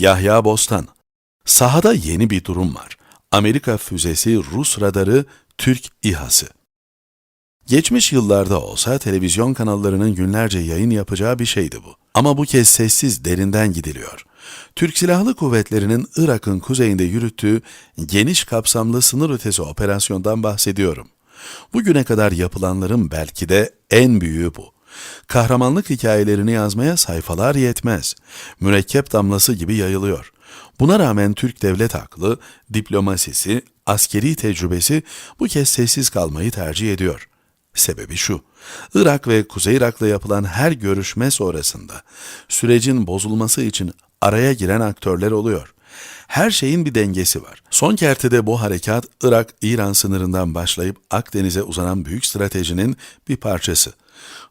Yahya Bostan Sahada yeni bir durum var. Amerika füzesi, Rus radarı, Türk İHA'sı. Geçmiş yıllarda olsa televizyon kanallarının günlerce yayın yapacağı bir şeydi bu. Ama bu kez sessiz derinden gidiliyor. Türk Silahlı Kuvvetleri'nin Irak'ın kuzeyinde yürüttüğü geniş kapsamlı sınır ötesi operasyondan bahsediyorum. Bugüne kadar yapılanların belki de en büyüğü bu. Kahramanlık hikayelerini yazmaya sayfalar yetmez. Mürekkep damlası gibi yayılıyor. Buna rağmen Türk devlet aklı, diplomasisi, askeri tecrübesi bu kez sessiz kalmayı tercih ediyor. Sebebi şu, Irak ve Kuzey Irak'la yapılan her görüşme sonrasında sürecin bozulması için araya giren aktörler oluyor. Her şeyin bir dengesi var. Son kertede bu harekat Irak-İran sınırından başlayıp Akdeniz'e uzanan büyük stratejinin bir parçası.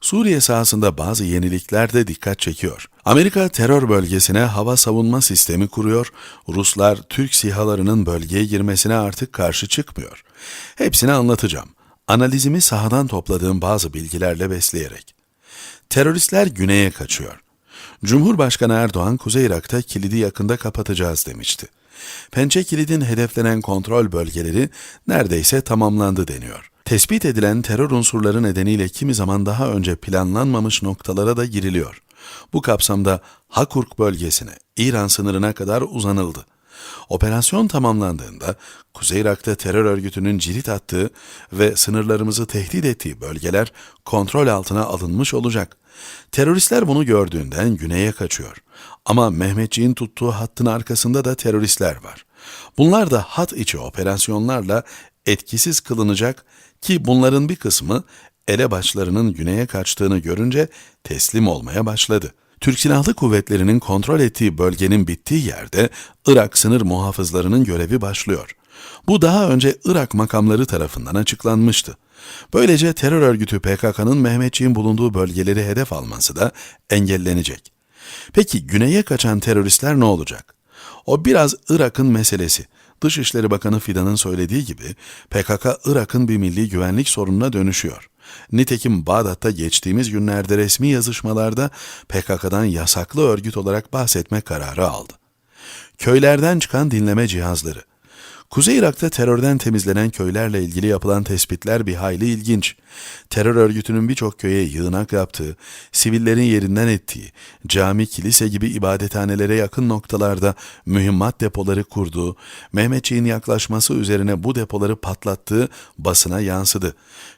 Suriye sahasında bazı yenilikler de dikkat çekiyor. Amerika terör bölgesine hava savunma sistemi kuruyor, Ruslar Türk sihalarının bölgeye girmesine artık karşı çıkmıyor. Hepsini anlatacağım. Analizimi sahadan topladığım bazı bilgilerle besleyerek. Teröristler güneye kaçıyor. Cumhurbaşkanı Erdoğan Kuzey Irak'ta kilidi yakında kapatacağız demişti. Pençe kilidin hedeflenen kontrol bölgeleri neredeyse tamamlandı deniyor. Tespit edilen terör unsurları nedeniyle kimi zaman daha önce planlanmamış noktalara da giriliyor. Bu kapsamda Hakurk bölgesine, İran sınırına kadar uzanıldı. Operasyon tamamlandığında Kuzey Irak'ta terör örgütünün cirit attığı ve sınırlarımızı tehdit ettiği bölgeler kontrol altına alınmış olacak. Teröristler bunu gördüğünden güneye kaçıyor. Ama Mehmetçiğin tuttuğu hattın arkasında da teröristler var. Bunlar da hat içi operasyonlarla etkisiz kılınacak ki bunların bir kısmı elebaşlarının güneye kaçtığını görünce teslim olmaya başladı. Türk Silahlı Kuvvetleri'nin kontrol ettiği bölgenin bittiği yerde Irak sınır muhafızlarının görevi başlıyor. Bu daha önce Irak makamları tarafından açıklanmıştı. Böylece terör örgütü PKK'nın Mehmetçiğin bulunduğu bölgeleri hedef alması da engellenecek. Peki güneye kaçan teröristler ne olacak? O biraz Irak'ın meselesi. Dışişleri Bakanı Fidan'ın söylediği gibi PKK Irak'ın bir milli güvenlik sorununa dönüşüyor. Nitekim Bağdat'ta geçtiğimiz günlerde resmi yazışmalarda PKK'dan yasaklı örgüt olarak bahsetme kararı aldı. Köylerden çıkan dinleme cihazları. Kuzey Irak'ta terörden temizlenen köylerle ilgili yapılan tespitler bir hayli ilginç. Terör örgütünün birçok köye yığınak yaptığı, sivillerin yerinden ettiği, cami, kilise gibi ibadethanelere yakın noktalarda mühimmat depoları kurduğu, Mehmetçiğin yaklaşması üzerine bu depoları patlattığı basına yansıdı.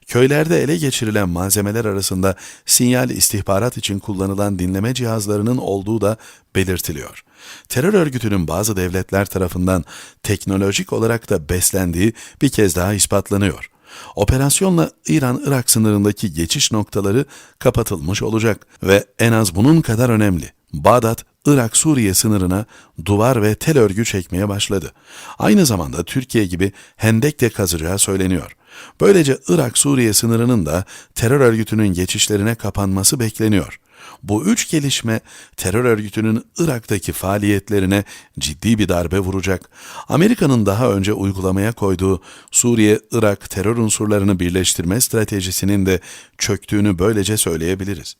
Köylerde ele geçirilen malzemeler arasında sinyal istihbarat için kullanılan dinleme cihazlarının olduğu da belirtiliyor. Terör örgütünün bazı devletler tarafından teknolojik olarak da beslendiği bir kez daha ispatlanıyor. Operasyonla İran-Irak sınırındaki geçiş noktaları kapatılmış olacak ve en az bunun kadar önemli. Bağdat, Irak-Suriye sınırına duvar ve tel örgü çekmeye başladı. Aynı zamanda Türkiye gibi hendek de kazacağı söyleniyor. Böylece Irak-Suriye sınırının da terör örgütünün geçişlerine kapanması bekleniyor. Bu üç gelişme terör örgütünün Irak'taki faaliyetlerine ciddi bir darbe vuracak. Amerika'nın daha önce uygulamaya koyduğu Suriye-Irak terör unsurlarını birleştirme stratejisinin de çöktüğünü böylece söyleyebiliriz.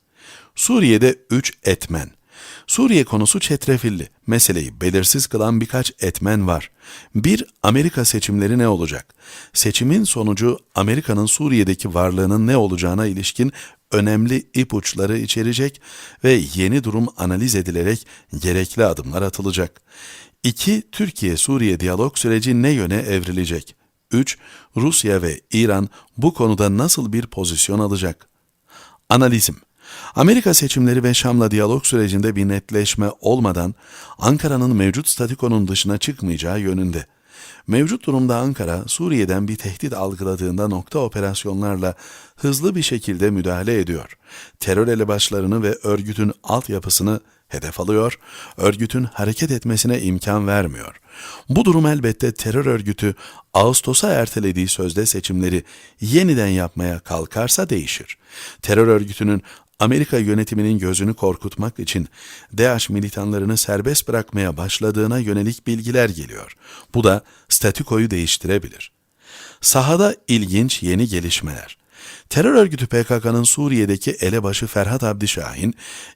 Suriye'de üç etmen, Suriye konusu çetrefilli. Meseleyi belirsiz kılan birkaç etmen var. Bir, Amerika seçimleri ne olacak? Seçimin sonucu Amerika'nın Suriye'deki varlığının ne olacağına ilişkin önemli ipuçları içerecek ve yeni durum analiz edilerek gerekli adımlar atılacak. 2. Türkiye-Suriye diyalog süreci ne yöne evrilecek? 3. Rusya ve İran bu konuda nasıl bir pozisyon alacak? Analizim Amerika seçimleri ve Şam'la diyalog sürecinde bir netleşme olmadan Ankara'nın mevcut statikonun dışına çıkmayacağı yönünde. Mevcut durumda Ankara, Suriye'den bir tehdit algıladığında nokta operasyonlarla hızlı bir şekilde müdahale ediyor. Terör elebaşlarını ve örgütün altyapısını hedef alıyor, örgütün hareket etmesine imkan vermiyor. Bu durum elbette terör örgütü Ağustos'a ertelediği sözde seçimleri yeniden yapmaya kalkarsa değişir. Terör örgütünün Amerika yönetiminin gözünü korkutmak için DAEŞ militanlarını serbest bırakmaya başladığına yönelik bilgiler geliyor. Bu da statükoyu değiştirebilir. Sahada ilginç yeni gelişmeler. Terör örgütü PKK'nın Suriye'deki elebaşı Ferhat Abdişahin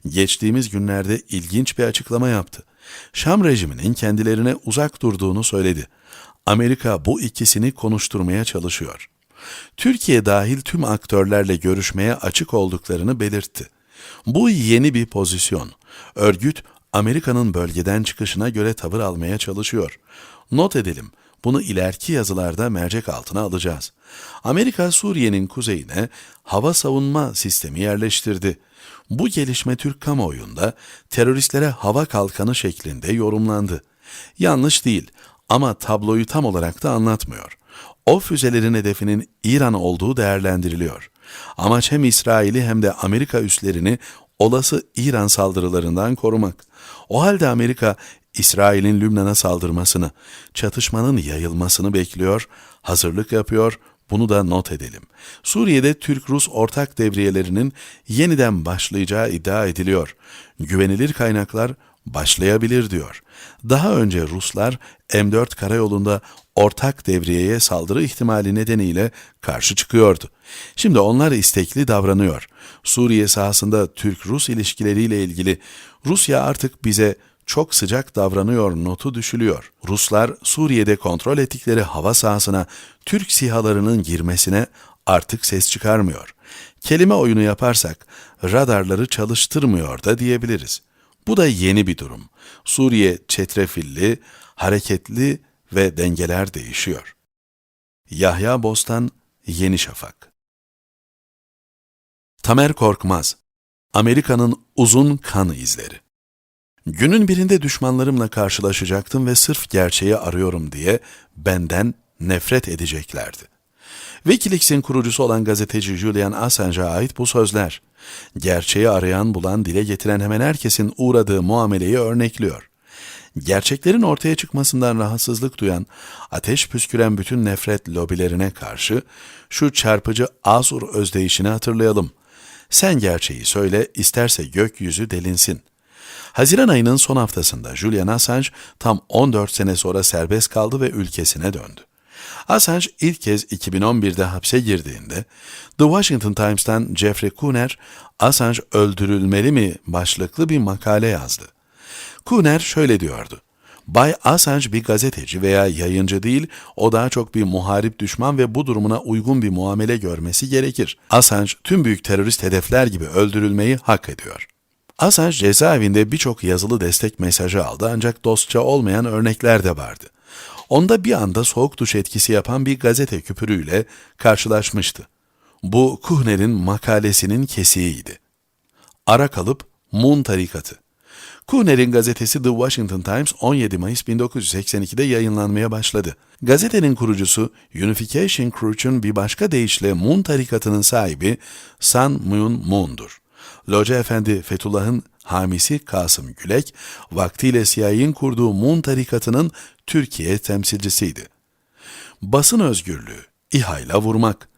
geçtiğimiz günlerde ilginç bir açıklama yaptı. Şam rejiminin kendilerine uzak durduğunu söyledi. Amerika bu ikisini konuşturmaya çalışıyor. Türkiye dahil tüm aktörlerle görüşmeye açık olduklarını belirtti. Bu yeni bir pozisyon. Örgüt Amerika'nın bölgeden çıkışına göre tavır almaya çalışıyor. Not edelim, bunu ileriki yazılarda mercek altına alacağız. Amerika Suriye'nin kuzeyine hava savunma sistemi yerleştirdi. Bu gelişme Türk kamuoyunda teröristlere hava kalkanı şeklinde yorumlandı. Yanlış değil ama tabloyu tam olarak da anlatmıyor. O füzelerin hedefinin İran olduğu değerlendiriliyor. Amaç hem İsrail'i hem de Amerika üslerini olası İran saldırılarından korumak. O halde Amerika İsrail'in Lübnan'a saldırmasını, çatışmanın yayılmasını bekliyor, hazırlık yapıyor, bunu da not edelim. Suriye'de Türk-Rus ortak devriyelerinin yeniden başlayacağı iddia ediliyor. Güvenilir kaynaklar başlayabilir diyor. Daha önce Ruslar M4 karayolunda ortak devriyeye saldırı ihtimali nedeniyle karşı çıkıyordu. Şimdi onlar istekli davranıyor. Suriye sahasında Türk-Rus ilişkileriyle ilgili Rusya artık bize çok sıcak davranıyor notu düşülüyor. Ruslar Suriye'de kontrol ettikleri hava sahasına Türk sihalarının girmesine artık ses çıkarmıyor. Kelime oyunu yaparsak radarları çalıştırmıyor da diyebiliriz. Bu da yeni bir durum. Suriye çetrefilli, hareketli ve dengeler değişiyor. Yahya Bostan, Yeni Şafak Tamer Korkmaz, Amerika'nın uzun kan izleri. Günün birinde düşmanlarımla karşılaşacaktım ve sırf gerçeği arıyorum diye benden nefret edeceklerdi. Wikileaks'in kurucusu olan gazeteci Julian Assange'a ait bu sözler, gerçeği arayan bulan dile getiren hemen herkesin uğradığı muameleyi örnekliyor. Gerçeklerin ortaya çıkmasından rahatsızlık duyan, ateş püsküren bütün nefret lobilerine karşı şu çarpıcı Azur özdeyişini hatırlayalım. Sen gerçeği söyle, isterse gökyüzü delinsin. Haziran ayının son haftasında Julian Assange tam 14 sene sonra serbest kaldı ve ülkesine döndü. Assange ilk kez 2011'de hapse girdiğinde The Washington Times'tan Jeffrey Kuhner, Assange öldürülmeli mi başlıklı bir makale yazdı. Kuhner şöyle diyordu. Bay Assange bir gazeteci veya yayıncı değil, o daha çok bir muharip düşman ve bu durumuna uygun bir muamele görmesi gerekir. Assange tüm büyük terörist hedefler gibi öldürülmeyi hak ediyor. Assange cezaevinde birçok yazılı destek mesajı aldı ancak dostça olmayan örnekler de vardı. Onda bir anda soğuk duş etkisi yapan bir gazete küpürüyle karşılaşmıştı. Bu Kuhner'in makalesinin kesiğiydi. Ara kalıp Mun tarikatı. Kuhner'in gazetesi The Washington Times 17 Mayıs 1982'de yayınlanmaya başladı. Gazetenin kurucusu Unification Crouch'un bir başka deyişle Mun tarikatının sahibi Sun Myung Moon'dur. Loca Efendi Fethullah'ın hamisi Kasım Gülek, vaktiyle CIA'nin kurduğu Mun tarikatının Türkiye temsilcisiydi. Basın özgürlüğü, İHA'yla vurmak,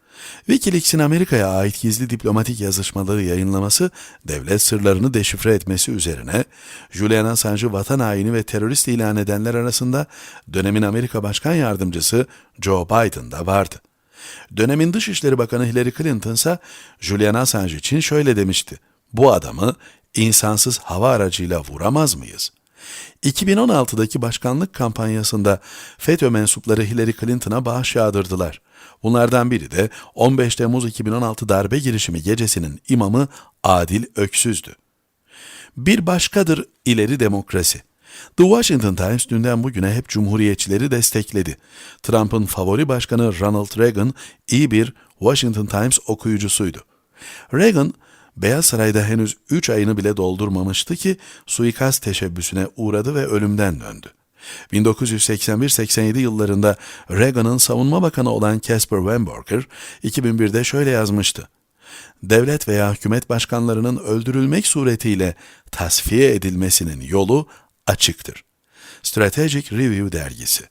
Wikileaks'in Amerika'ya ait gizli diplomatik yazışmaları yayınlaması, devlet sırlarını deşifre etmesi üzerine Julian Assange'ı vatan haini ve terörist ilan edenler arasında dönemin Amerika Başkan Yardımcısı Joe Biden da vardı. Dönemin Dışişleri Bakanı Hillary Clinton ise Julian Assange için şöyle demişti. Bu adamı insansız hava aracıyla vuramaz mıyız? 2016'daki başkanlık kampanyasında FETÖ mensupları Hillary Clinton'a bağış yağdırdılar. Bunlardan biri de 15 Temmuz 2016 darbe girişimi gecesinin imamı Adil Öksüz'dü. Bir başkadır ileri demokrasi. The Washington Times dünden bugüne hep cumhuriyetçileri destekledi. Trump'ın favori başkanı Ronald Reagan iyi bir Washington Times okuyucusuydu. Reagan, Beyaz Saray'da henüz 3 ayını bile doldurmamıştı ki suikast teşebbüsüne uğradı ve ölümden döndü. 1981-87 yıllarında Reagan'ın savunma bakanı olan Casper Weinberger 2001'de şöyle yazmıştı. Devlet veya hükümet başkanlarının öldürülmek suretiyle tasfiye edilmesinin yolu açıktır. Strategic Review dergisi.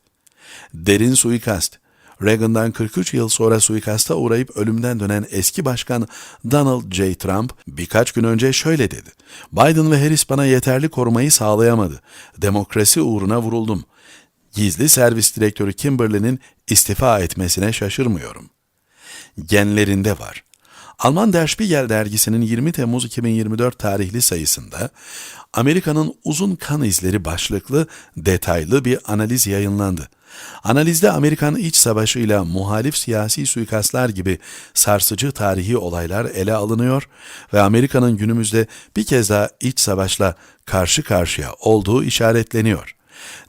Derin suikast. Reagan'dan 43 yıl sonra suikasta uğrayıp ölümden dönen eski başkan Donald J. Trump birkaç gün önce şöyle dedi. Biden ve Harris bana yeterli korumayı sağlayamadı. Demokrasi uğruna vuruldum. Gizli servis direktörü Kimberly'nin istifa etmesine şaşırmıyorum. Genlerinde var. Alman Der Spiegel dergisinin 20 Temmuz 2024 tarihli sayısında Amerika'nın uzun kan izleri başlıklı detaylı bir analiz yayınlandı. Analizde Amerikan iç savaşıyla muhalif siyasi suikastlar gibi sarsıcı tarihi olaylar ele alınıyor ve Amerika'nın günümüzde bir kez daha iç savaşla karşı karşıya olduğu işaretleniyor.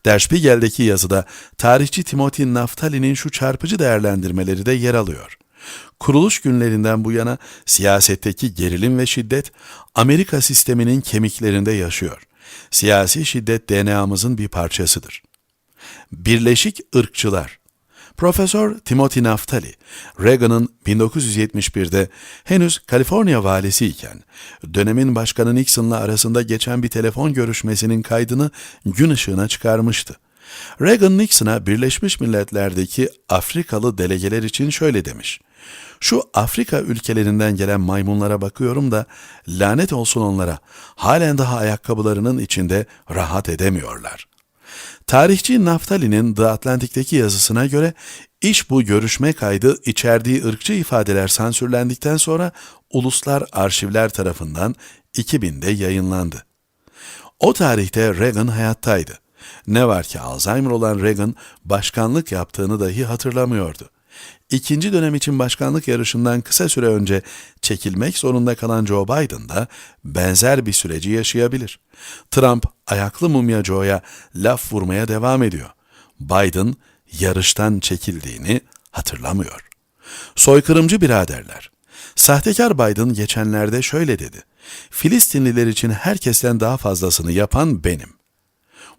Der Spiegel'deki yazıda tarihçi Timothy Naftali'nin şu çarpıcı değerlendirmeleri de yer alıyor. Kuruluş günlerinden bu yana siyasetteki gerilim ve şiddet Amerika sisteminin kemiklerinde yaşıyor. Siyasi şiddet DNA'mızın bir parçasıdır. Birleşik ırkçılar Profesör Timothy Naftali, Reagan'ın 1971'de henüz Kaliforniya valisi iken dönemin başkanı Nixon'la arasında geçen bir telefon görüşmesinin kaydını gün ışığına çıkarmıştı. Reagan Nixon'a Birleşmiş Milletler'deki Afrikalı delegeler için şöyle demiş. Şu Afrika ülkelerinden gelen maymunlara bakıyorum da lanet olsun onlara. Halen daha ayakkabılarının içinde rahat edemiyorlar. Tarihçi Naftali'nin The Atlantik'teki yazısına göre iş bu görüşme kaydı içerdiği ırkçı ifadeler sansürlendikten sonra uluslar arşivler tarafından 2000'de yayınlandı. O tarihte Reagan hayattaydı. Ne var ki Alzheimer olan Reagan başkanlık yaptığını dahi hatırlamıyordu. İkinci dönem için başkanlık yarışından kısa süre önce çekilmek zorunda kalan Joe Biden da benzer bir süreci yaşayabilir. Trump ayaklı mumya Joe'ya laf vurmaya devam ediyor. Biden yarıştan çekildiğini hatırlamıyor. Soykırımcı biraderler. Sahtekar Biden geçenlerde şöyle dedi. Filistinliler için herkesten daha fazlasını yapan benim.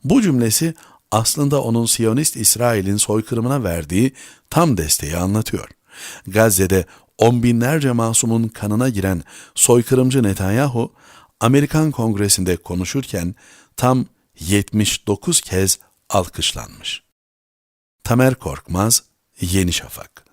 Bu cümlesi aslında onun Siyonist İsrail'in soykırımına verdiği tam desteği anlatıyor. Gazze'de on binlerce masumun kanına giren soykırımcı Netanyahu, Amerikan Kongresi'nde konuşurken tam 79 kez alkışlanmış. Tamer Korkmaz, Yeni Şafak